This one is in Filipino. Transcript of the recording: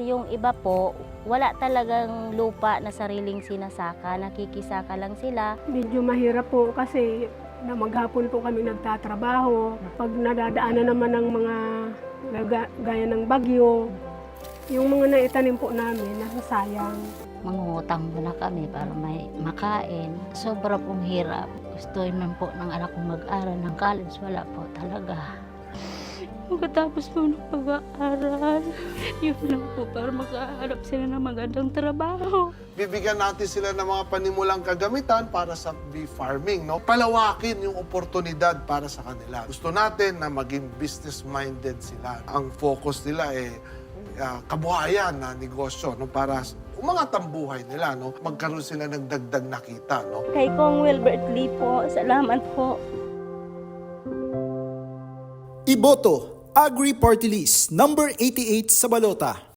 Kasi yung iba po, wala talagang lupa na sariling sinasaka, nakikisaka lang sila. Medyo mahirap po kasi na maghapon po kami nagtatrabaho. Pag nadadaanan naman ng mga gaga- gaya ng bagyo, yung mga naitanim po namin, nasasayang. mangungutang muna kami para may makain. Sobra pong hirap. Gusto man po ng anak kong mag-aral ng college, wala po talaga. Pagkatapos po ng pag-aaral, yun lang po para makahanap sila ng magandang trabaho. Bibigyan natin sila ng mga panimulang kagamitan para sa bee farming, no? Palawakin yung oportunidad para sa kanila. Gusto natin na maging business-minded sila. Ang focus nila eh ah, kabuhayan na negosyo, no? Para umangat ang buhay nila, no? Magkaroon sila ng dagdag na kita, no? Kay Kong Wilbert Lee po, salamat po. Iboto, Agri Party List, number 88 sa balota.